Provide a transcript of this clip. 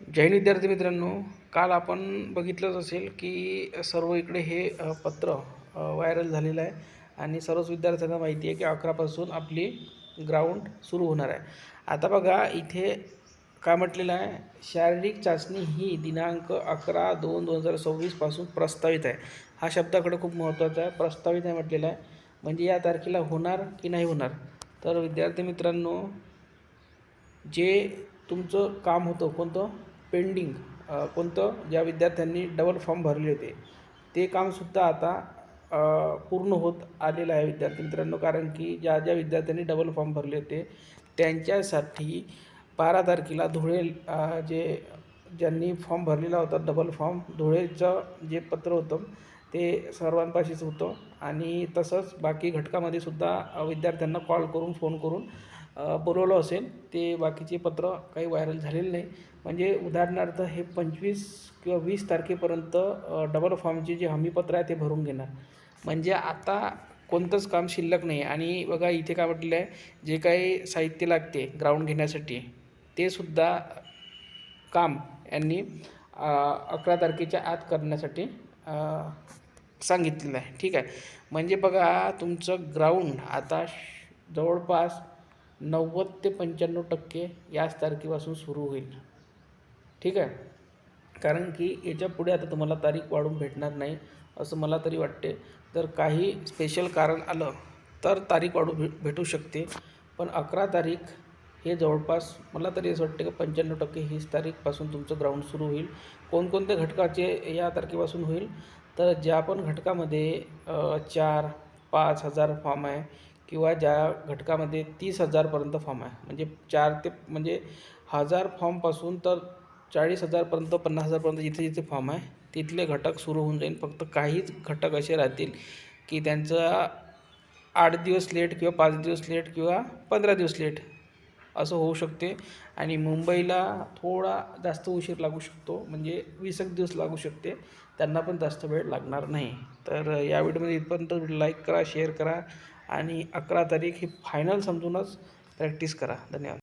जैन विद्यार्थी मित्रांनो काल आपण बघितलंच असेल की सर्व इकडे हे पत्र व्हायरल झालेलं आहे आणि सर्वच विद्यार्थ्यांना माहिती आहे की अकरापासून आपली ग्राउंड सुरू होणार आहे. आता बघा इथे काय म्हटलेलं आहे? शारीरिक चाचणी ही दिनांक अकरा दोन दोन हजार सव्वीसपासून प्रस्तावित आहे. हा शब्दाकडे खूप महत्त्वाचा आहे. प्रस्तावित आहे म्हटलेला आहे. म्हणजे या तारखेला होणार की नाही होणार? तर विद्यार्थी मित्रांनो जे तुमचं काम होतं कोणतं? पेंडिंग कोणतं? ज्या विद्यार्थ्यांनी डबल फॉर्म भरले होते. ते कामसुद्धा आता पूर्ण होत आलेलं आहे विद्यार्थी मित्रांनो. कारण की ज्या ज्या विद्यार्थ्यांनी डबल फॉर्म भरले होते त्यांच्यासाठी बारा तारखेला धुळे जे ज्यांनी फॉर्म भरलेला होता डबल फॉर्म धुळेचं जे पत्र होतं ते सर्वांपाशीच होतं. आणि तसंच बाकी घटकामध्ये सुद्धा विद्यार्थ्यांना कॉल करून फोन करून बोलवलं असेल ते बाकीचे पत्र काही व्हायरल झालेले नाही. म्हणजे उदाहरणार्थ हे पंचवीस किंवा वीस तारखेपर्यंत डबल फॉर्मचे जे हमीपत्र आहे ते भरून घेणार. म्हणजे आता कोणतंच काम शिल्लक नाही. आणि बघा इथे काय म्हटलं आहे जे काही साहित्य लागते ग्राउंड घेण्यासाठी ते सुद्धा काम यांनी अकरा तारखेच्या आत करण्यासाठी सांगितलेलं आहे. ठीक आहे? म्हणजे बघा तुमचं ग्राउंड आता श- जवळपास नव्वद ते पंच्याण्णव टक्के याच तारखेपासून सुरू होईल. ठीक आहे? कारण की याच्यापुढे आता तुम्हाला तारीख वाढून भेटणार नाही असं मला तरी वाटते. जर काही स्पेशल कारण आलं तर तारीख वाढू भे भेटू शकते. पण अकरा तारीख हे जवळपास मला तरी असं वाटते की पंच्याण्णव टक्के हीच तारीखपासून तुमचं ग्राउंड सुरू होईल. कोणकोणत्या घटकाचे या तारखेपासून होईल? तर ज्या पण घटकामध्ये चार पाच हजार फॉर्म आहे किंवा ज्या घटकामध्ये तीस हजारपर्यंत फॉर्म आहे. म्हणजे चार ते म्हणजे हजार फॉर्मपासून तर चाळीस हजारपर्यंत पन्नास हजारपर्यंत जिथे जिथे फॉर्म आहे तिथले घटक सुरू होऊन जाईल फक्त काहीच घटक असे राहतील की त्यांचा आठ दिवस लेट किंवा पाच दिवस लेट किंवा पंधरा दिवस लेट असं होऊ शकते. आणि मुंबईला थोडा जास्त उशीर लागू शकतो. म्हणजे वीस एक दिवस लागू शकते. त्यांना पण जास्त वेळ लागणार नाही. तर या व्हिडिओमध्ये इथपर्यंत लाईक करा शेअर करा. आणि अकरा तारीख ही फायनल समजूनच प्रॅक्टिस करा. धन्यवाद.